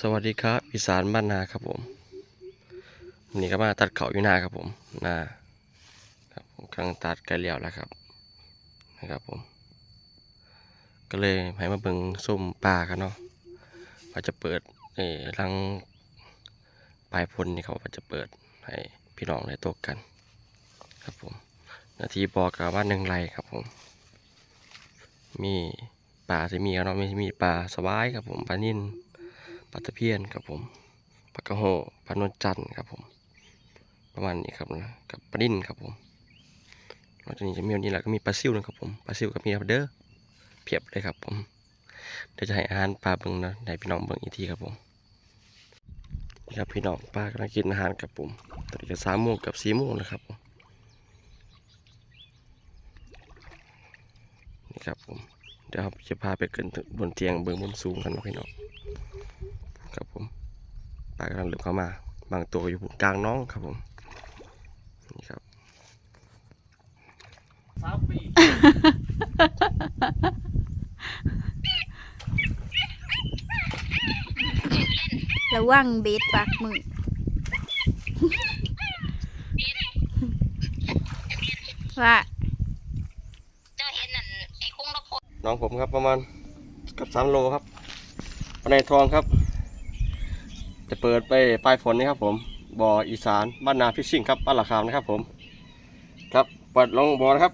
สวัสดีครับอีสานบ้านนาครับผมวันนี้ก็มาตัดเขาอยู่นาครับผมนาครับผมกำลังตัดไก่เลี้ยวแล้วครับนะครับผม ก็เลยให้มาเบิ่งส้มปลากันเนาะว่าจะเปิดเอ่อรังปลายพลนี่เขาว่าจะเปิดให้พี่น้องได้ตกกัน ครับผมนาทีบอกกับว่าหนึ่งไรครับผม มีปลาที่มีครับเนาะมีมีปลาสวายครับผมปลานิ่น ปลาตะเพียนครับผมปลากระโหปลานวลจันทร์ครับผม ประมาณนี้ครับนะกับปลาดิ้นครับผมนอกจากนี้จะมีวันนี้แหละก็มีปลาซิวนะครับผมปลาซิวกับมีครับเด้อเพียบเลยครับผมเดี๋ยวจะให้อาหารปลาเบิ่งนะให้พี่น้องเบิ่งอีกทีครับผมนี่ครับพี่น้องปลากำลังกินอาหารครับผมตอนนี้ก็สามโมงกับสี่โมงแล้วครับผมนี่ครับผมเดี๋ยวจะพาไปขึ้นบนเตียงเบิ่งมุมสูงกันนะพี่น้อง ครับผมปลากำลังเริ่มเข้ามา บางตัวก็อยู่กลางน้องครับผมนี่ครับสามปีระวังเบสปากมือว่าเจ้าเห็นนั่นไอ้คุ้งนกพลน้องผมครับประมาณเกับสามโลครับปลาในทองครับ จะเปิดไปปลายฝนนี้ครับผมบ่ออีสานบ้านนาพิชชิ่งครับบ้านหลักคามนะครับผมครับเปิดลงบ่อนะครับ